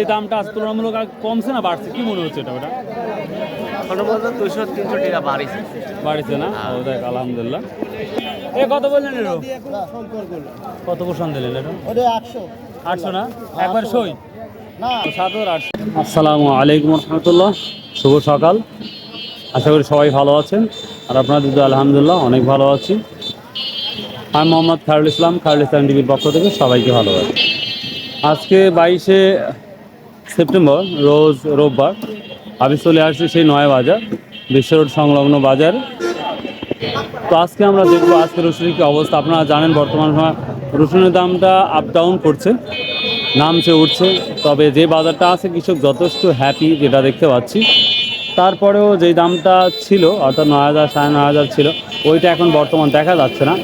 এই দামটা আজ তুলনামূলক আর কমছে না বাড়ছে? কি মনে হচ্ছে এটা ওটা? সর্বোচ্চ দুশো তিনশো টাকা বাড়িছে। বাড়ছে না? ও দেখ আলহামদুলিল্লাহ। এ কত বললেন কত পোষণ দিলেন এটা আটশো না? একবার সই। আসসালামু আলাইকুম রহমতুল্লাহ। শুভ সকাল। আশা করি সবাই ভালো আছেন। আর আপনাদের তো আলহামদুলিল্লাহ অনেক ভালো আছি। আমি মোহাম্মদ খায়রুল ইসলাম খায়রুল ইসলাম টিভির পক্ষ থেকে সবাইকে ভালোবাসি। আজকে বাইশে সেপ্টেম্বর, রোজ রোববার আমি চলে আসছি সেই নয় বাজার, বিশ্ব রোড সংলগ্ন বাজার। তো আজকে আমরা দেখব আজকে রসুনের কী অবস্থা। আপনারা জানেন বর্তমান সময় রসুনের দামটা আপ ডাউন করছে, নামছে, উঠছে। তবে যে বাজারটা আছে, কৃষক যথেষ্ট হ্যাপি যেটা দেখতে পাচ্ছি। তারপরেও যেই দামটা ছিল, অর্থাৎ নয় হাজার, সাড়ে নয় হাজার ছিল, ওইটা এখন বর্তমান দেখা যাচ্ছে না।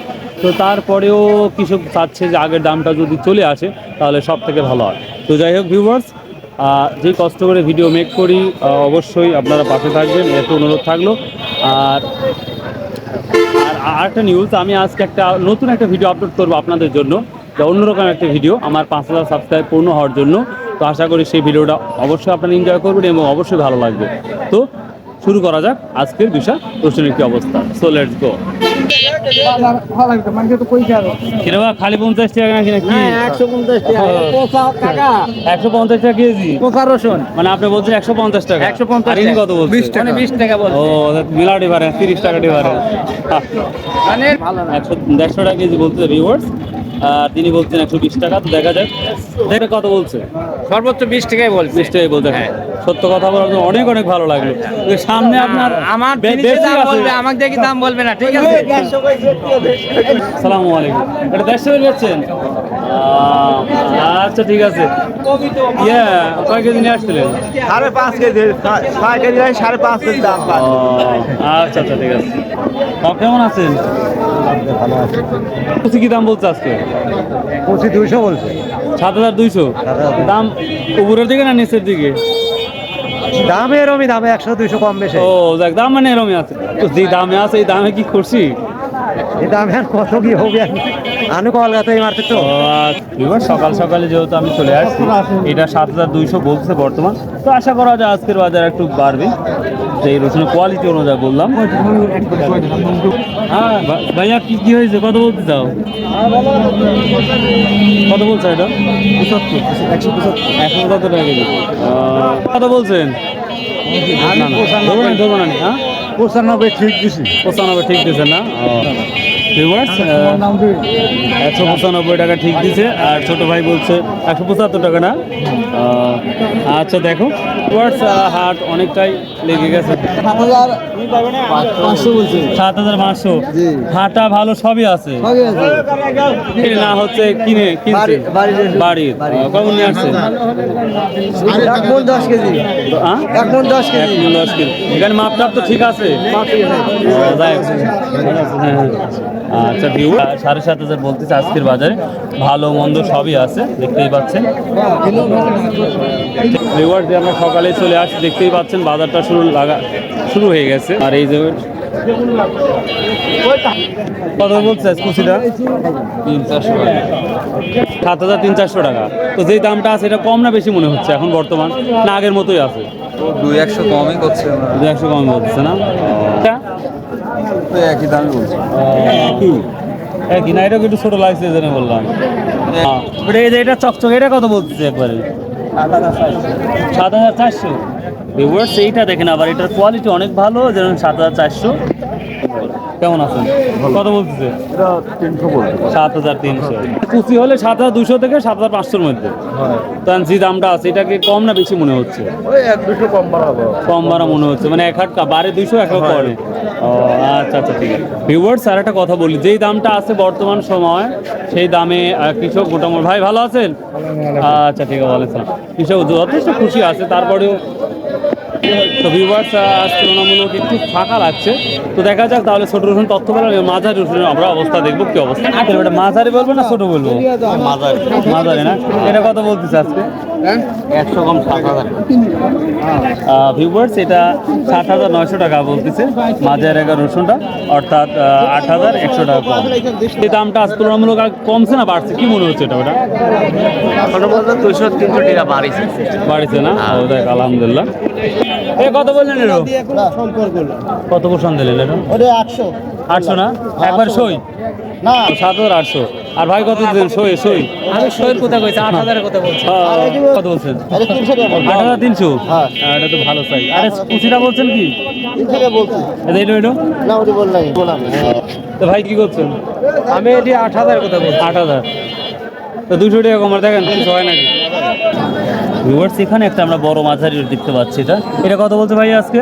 তো তারপরেও কৃষক চাচ্ছে যে আগের দামটা যদি চলে আসে তাহলে সব থেকে ভালো হয়। তো যাই হোক ভিউয়ার্স যে কষ্ট করে ভিডিও মেক করি অবশ্যই আপনারা পাশে থাকবেন, এত অনুরোধ থাকল। আর আর একটা নিউজ আমি আজকে একটা নতুন একটা ভিডিও আপলোড করব আপনাদের জন্য, যা অন্যরকম একটা ভিডিও আমার পাঁচ হাজার সাবস্ক্রাইব পূর্ণ হওয়ার জন্য। তো আশা করি সেই ভিডিওটা অবশ্যই আপনারা এনজয় করবেন এবং অবশ্যই ভালো লাগবে। তো শুরু করা যাক আজকের বিষয় রসুনের কি অবস্থা? সো লেটস গো খালি পঞ্চাশ টাকা নাকি নাকি? একশো পঞ্চাশ টাকা। একশো পঞ্চাশ টাকা কেজি? রসুন। মানে আপনি বলছেন একশো পঞ্চাশ টাকা। একশো পঞ্চাশ কত বলছেন? বিশ টাকা। বিশ টাকা বল ও ডিফারেন্স তিরিশ টাকা ডিফারেন্স মানে একশো দেড়শো টাকা কেজি বলতে ভিউয়ার্স আর তিনি বলছেন একশো বিশ টাকা তো দেখা যাক। দেখে কত বলছে। সর্বোচ্চ বিশ টাকাই বলছে। বিশ টাকাই বলতে হ্যাঁ। সত্য কথা বলার অনেক অনেক ভালো লাগল। সামনে আপনার আমার আমাকে দেখি দাম বলবে না ঠিক আছে? সালামু আলাইকুম। এটা দেড়শো যাচ্ছেন আচ্ছা ঠিক আছে। ইয়ে কয় কেজি নিয়ে আসছিলেন? সাড়ে পাঁচ কেজি ছয় কেজি সাড়ে পাঁচ কেজি দাম আচ্ছা আচ্ছা ঠিক আছে। কেমন আছেন? ভালো আছে। কুচি কি দাম বলছে আজকে? পঁচিশ দুইশো বলছে। সাত হাজার দুইশো? দাম উপরের দিকে না নিচের দিকে? দামে এরমই দামে একশো দুইশো কম বেশি। ও দেখ দাম মানে এরমই আছে। তো যে দামে আছে এই দামে কি করছি? এই দামে আর কত কি হবে আনু কলকাতা এই মার্কেট তো। সকাল সকালে যেহেতু আমি চলে আসছি এটা সাত হাজার দুইশো বলছে বর্তমান। তো আশা করা যায় আজকের বাজার একটু বাড়বে। যে এই রসুনের কোয়ালিটি অনুযায়ী বললাম। হ্যাঁ ভাইয়া কি কি হয়েছে? কত বলতে চাও? কত বলছে এটা? একশো কত টাকা কেজি? কত বলছেন? ধরবো না, ধরবো না, হ্যাঁ? পঁচানব্বই ঠিক দিছি। পঁচানব্বই ঠিক দিছে না? ভিউয়ার্স একশো পঁচানব্বই টাকা ঠিক দিছে আর ছোট ভাই বলছে একশো পঁচাত্তর টাকা না। আহ, আচ্ছা দেখো ভিউয়ার্স হাট অনেকটাই লেগে গেছে। সাত হাজার পাঁচশো। হাটা ভালো সবই আছে। না হচ্ছে কিনে কিনছে। বাড়ির কখন নিয়ে আসছে? এক মন দশ কেজি। হ্যাঁ? এক মন দশ কেজি। দশ কেজি। এখানে মাপটাপ তো ঠিক আছে। হ্যাঁ, হ্যাঁ। আচ্ছা ভিউ সাড়ে সাত হাজার বলতেছে আজকের বাজারে। ভালো মন্দ সবই আছে দেখতেই পাচ্ছেন। ভিউয়ার যে আমরা সকালে চলে আসছি দেখতেই পাচ্ছেন বাজারটা শুরু লাগা শুরু হয়ে গেছে। আর এই যে কত বলছে কুচিটা তিন চারশো সাত হাজার তিন চারশো টাকা। তো যেই দামটা আছে এটা কম না বেশি মনে হচ্ছে এখন বর্তমান? না আগের মতোই আছে? দুই একশো কমই করছে দু একশো কম করছে না? একই দামই বলছে। একই। একই না? এটা একটু ছোট লাগছে এই জন্য বললাম। হ্যাঁ। এই যে এটা চকচক এটা কত বলতেছে একবারে? সাত হাজার চারশো। ভিউয়ার্স এইটা দেখেন আবার, এটার কোয়ালিটি অনেক ভালো, যেমন সাত হাজার চারশো। কেমন আছেন? কত বলতেছে? সাত হাজার তিনশো। কুচি হলে সাত হাজার দুশো থেকে সাত হাজার পাঁচশোর মধ্যে। তখন যে দামটা আছে এটাকে কম না বেশি মনে হচ্ছে? কম ভাড়া মনে হচ্ছে। মানে এক হাট বারে দুইশো এক হাট পরে আচ্ছা আচ্ছা ঠিক আছে। ভিউয়ার্স আর একটা কথা বলি যেই দামটা আছে বর্তমান সময় সেই দামে কৃষক মোটামুটি ভাই ভালো আছেন? আচ্ছা ঠিক আছে ভালো আছেন কৃষক যথেষ্ট খুশি আছে তারপরেও তো ভিউয়ার্স তুলনামূলক একটু ফাঁকা লাগছে। তো দেখা যাক তাহলে ছোট রসুন তথ্য বলার মাঝারি রসুনের আমরা অবস্থা দেখব কি অবস্থা? এটা মাঝারি বলব না ছোট বলব? মাঝারি। মাঝারি না? এটা কথা বলতেছে আজকে। একশো কম সাত হাজার। ভিউয়ার্স এটা সাত হাজার নয়শো টাকা বলতেছে। মাঝের এগারো রসুনটা অর্থাৎ আট হাজার একশো টাকা কম। এই দামটা আজ তুলনামূলক আর কমছে না বাড়ছে। কি মনে হচ্ছে এটা ওটা? দুশো তিনশো টাকা বাড়িছে। বাড়ছে না? ও দেখ আলহামদুলিল্লাহ। এ কত বললেন এর কত পোষণ দিলেন এটা? ওটা আটশো। আটশো না? একবার সই? না। সাত হাজার আটশো। আর ভাই কত দিলেন? সই সই? আমি শোয়ের কথা কইছি? আট হাজারের কথা বলছি। আহ, কত বলছেন? আট হাজার তিনশো? হ্যাঁ। এটা তো ভালো চাই আরে কুচিটা বলছেন কি? এটা এটা না ওটা বললাই বললাম তো ভাই কি করছেন? আমি এটি আট হাজার কথা বলছি। আট হাজার। তো দুশো টাকা কমার দেখেন কিছু হয় নাকি? ভিউয়ার্স এখানে একটা আমরা বড় মাঝারি দেখতে পাচ্ছি এটা। এটা কত বলছে ভাই আজকে?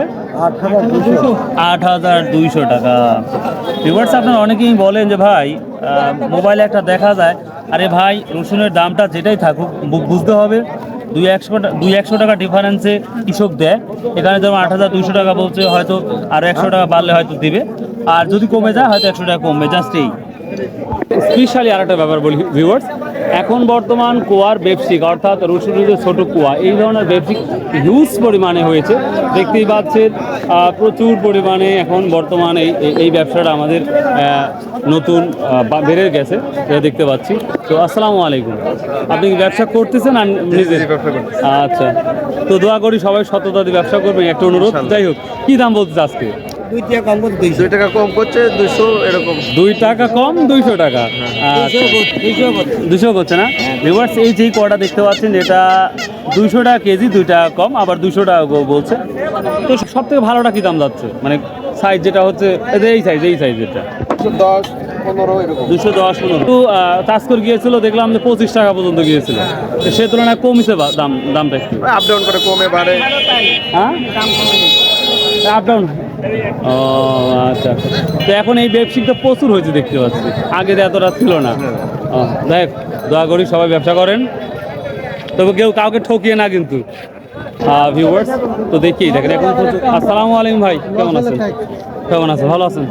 আট হাজার দুইশো টাকা। ভিউয়ার্স আপনারা অনেকেই বলেন যে ভাই মোবাইলে একটা দেখা যায়, আরে ভাই, রসুনের দামটা যেটাই থাকুক বুঝতে হবে। দুই একশো দুই একশো টাকা ডিফারেন্সে কৃষক দেয়। এখানে যেমন আট হাজার দুইশো টাকা বলছে, হয়তো আর একশো টাকা বাড়লে হয়তো দিবে। আর যদি কমে যায়, হয়তো একশো টাকা কমবে জাস্ট এই। স্পেশালি আর একটা ব্যাপার বলি ভিউয়ার্স এখন বর্তমান কুয়ার ব্যবসিক অর্থাৎ রসুনের যে ছোটো কুয়া এই ধরনের ব্যবসিক হিউজ পরিমাণে হয়েছে। দেখতেই পাচ্ছেন প্রচুর পরিমাণে এখন বর্তমানে এই- এই- ব্যবসাটা আমাদের নতুন বেড়ে গেছে এটা দেখতে পাচ্ছি। তো আসসালামু আলাইকুম। আপনি কি ব্যবসা করতেছেন আর নিজে? আচ্ছা। তো দোয়া করি সবাই সততা দিয়ে ব্যবসা করবেন একটা অনুরোধ। যাই হোক কী দাম বলতে আজকে? দুই টাকা কম করে দুইশো। দুই টাকা কম করছে দুশো এরকম। দুই টাকা কম দুইশো টাকা। আচ্ছা। দুশো করছে। না? রিভার্স এই যেই কটা দেখতে পাচ্ছেন এটা দুইশো টাকা কেজি দুই টাকা কম আবার দুশো টাকা বলছে। তো সব থেকে ভালোটা কি দাম যাচ্ছে? মানে সাইজ যেটা হচ্ছে এই এই সাইজ এই সাইজ এটা দশ পনেরো দুশো দশ পনেরো। তাস্কর গিয়েছিল দেখলাম যে পঁচিশ টাকা পর্যন্ত গিয়েছিল। সে তুলনায় কমছে দাম দামটা একটু। আপ ডাউন করে কমে বাড়ে। হ্যাঁ? আপ ডাউন ও আচ্ছা। তো এখন এই ব্যবসায়িকটা প্রচুর হয়েছে দেখতে পাচ্ছি। আগে তো এতটা ছিল না। দেখ দোয়া করি সবাই ব্যবসা করেন। তবে কেউ কাউকে ঠকিয়ে না কিন্তু। ভিউয়ার্স তো দেখি দেখেন এখন আসসালামু আলাইকুম ভাই কেমন আছেন? কেমন আছেন? ভালো আছেন?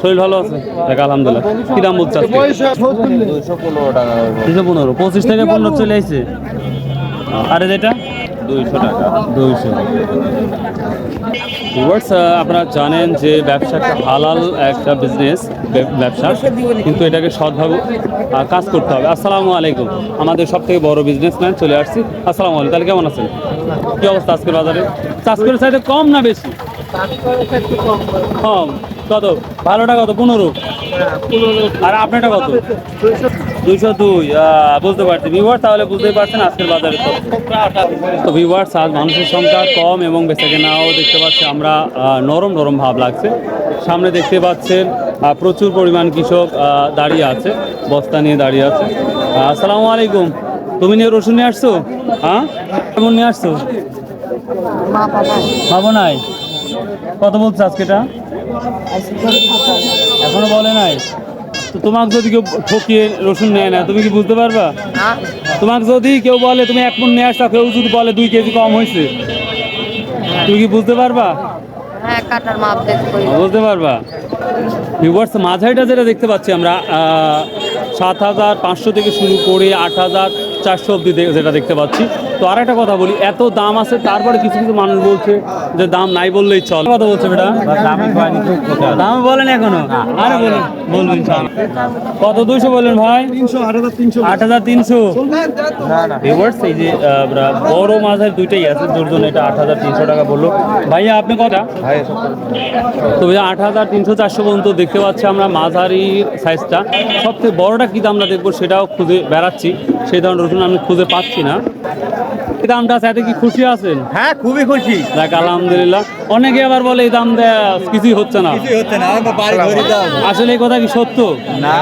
শরীর ভালো আছে? দেখ আলহামদুলিল্লাহ। কি দাম বলছে আজকে? পনেরো দুশো পনেরো পঁচিশ থেকে পনেরো চলে আসছে আরে যেটা দুইশো টাকা। দুইশো। ভিউয়ার্স আপনারা জানেন যে ব্যবসা একটা হালাল একটা বিজনেস ব্যবসা। কিন্তু এটাকে সৎভাবে কাজ করতে হবে। আসসালামু আলাইকুম। আমাদের সব থেকে বড় বিজনেসম্যান চলে আসছি। আসসালামু আলাইকুম। তাহলে কেমন আছেন? কি অবস্থা আজকের বাজারে? আজকের সাইডে কম না বেশি? কম। কত? ভালোটা কত? পনেরো? আর আপনারটা কত? দুইশো দুই বুঝতে পারছি। ভিউয়ার তাহলে বুঝতেই পারছেন আজকের বাজারে তো। তো ভিউয়ার্স আজ মানুষের সংখ্যা কম এবং বেচা কেনাও দেখতে পাচ্ছি আমরা নরম নরম ভাব লাগছে। সামনে দেখতে পাচ্ছেন প্রচুর পরিমাণ কৃষক দাঁড়িয়ে আছে বস্তা নিয়ে দাঁড়িয়ে আছে। আসসালামু আলাইকুম। তুমি নিয়ে রসুন নিয়ে আসছো? হ্যাঁ? কেমন নিয়ে আসছো? পাবো নাই। কত বলছো আজকে এটা? এখনও বলে নাই? তো তোমাকে যদি কেউ ঠকিয়ে রসুন নেয় না তুমি কি বুঝতে পারবা? তোমাকে যদি কেউ বলে তুমি এক মন নিয়ে আসছো কেউ যদি বলে দুই কেজি কম হয়েছে তুমি কি বুঝতে পারবা? হ্যাঁ বুঝতে পারবা? ভিউয়ার্স মাঝারিটা যেটা দেখতে পাচ্ছি আমরা সাত হাজার পাঁচশো থেকে শুরু করে আট হাজার চারশো অব্দি যেটা দেখতে পাচ্ছি। তো আর একটা কথা বলি, এত দাম আছে, তারপরে কিছু কিছু মানুষ বলছে যে দাম নাই বললেই চল। কথা বলছে বেটা? দাম বলেন এখনও। আরে বলুন। বলবেন। কত দুইশো বললেন ভাই? আট হাজার তিনশো। এই যে আমরা বড় মাঝের দুইটাই আছে তোর জন্য এটা আট হাজার তিনশো টাকা বলল। ভাইয়া, আপনি কটা তো ভাইয়া, আট হাজার তিনশো চারশো পর্যন্ত দেখতে পাচ্ছি আমরা মাঝারি সাইজটা সবথেকে বড়টা কী দামটা দেখব সেটাও খুঁজে বেড়াচ্ছি। সেই ধরনের রসুন আমি খুঁজে পাচ্ছি না। এই দামটা আছে এতে কি খুশি আছেন? হ্যাঁ খুবই খুশি। দেখ আলহামদুলিল্লাহ। অনেকে আবার বলে এই দাম দেয়া কিছুই হচ্ছে না। হচ্ছে না আমি বাড়ি ধরে দাও আসলে এই কথা কি সত্য? না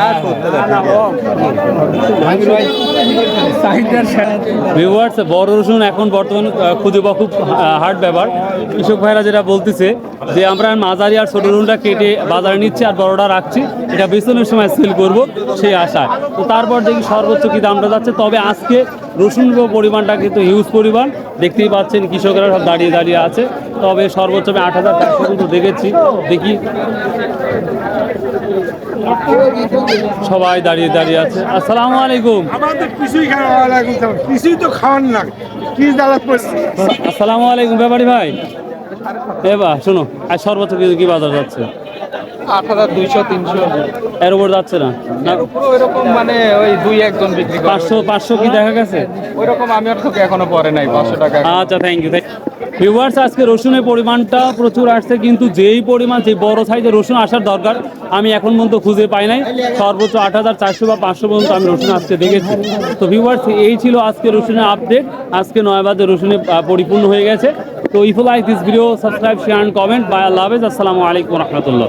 ভিউয়ার্স বড় রসুন এখন বর্তমানে খুঁজে পাওয়া খুব হার্ড ব্যাপার। কৃষক ভাইরা যেটা বলতেছে যে আমরা মাঝারি আর ছোট রসুনটা কেটে বাজারে নিচ্ছি আর বড়টা রাখছি। এটা বেতনের সময় সেল করব সেই আশায়। তো তারপর দেখি সর্বোচ্চ কি দামটা যাচ্ছে। তবে আজকে রসুনের পরিমাণটা কিন্তু হিউজ পরিমাণ। দেখতেই পাচ্ছেন কৃষকরা সব দাঁড়িয়ে দাঁড়িয়ে আছে। তবে সর্বোচ্চ আমি আট হাজার চারশো কিন্তু দেখেছি। দেখি সবাই দাঁড়িয়ে দাঁড়িয়ে আছে। আসসালামু আলাইকুম। আমাদের কিছুই কিছুই তো খাওয়ার না। আসসালামু আলাইকুম ব্যাপারী ভাই। এবার শোনো আর সর্বোচ্চ কি কি বাজার যাচ্ছে? আট হাজার দুইশো তিনশো। এর উপর যাচ্ছে না? মানে ওই দুই একজন বিক্রি পাঁচশো পাঁচশো কি দেখা গেছে? আমি আর তোকে এখনও পরে নাই পাঁচশো টাকা আচ্ছা থ্যাংক ইউ ভিউয়ার্স আজকে রসুনের পরিমাণটা প্রচুর আসছে কিন্তু যেই পরিমাণ যে বড় সাইজের রসুন আসার দরকার আমি এখন পর্যন্ত খুঁজে পাই নাই। সর্বোচ্চ আট হাজার চারশো বা পাঁচশো পর্যন্ত আমি রসুন আজকে দেখেছি। তো ভিউয়ার্স এই ছিল আজকে রসুনের আপডেট আজকে নয় বাজে রসুনে পরিপূর্ণ হয়ে গেছে। তো if like this video subscribe share and comment bye Allah হাফেজ। আসসালামু আলাইকুম রহমতুল্লাহ।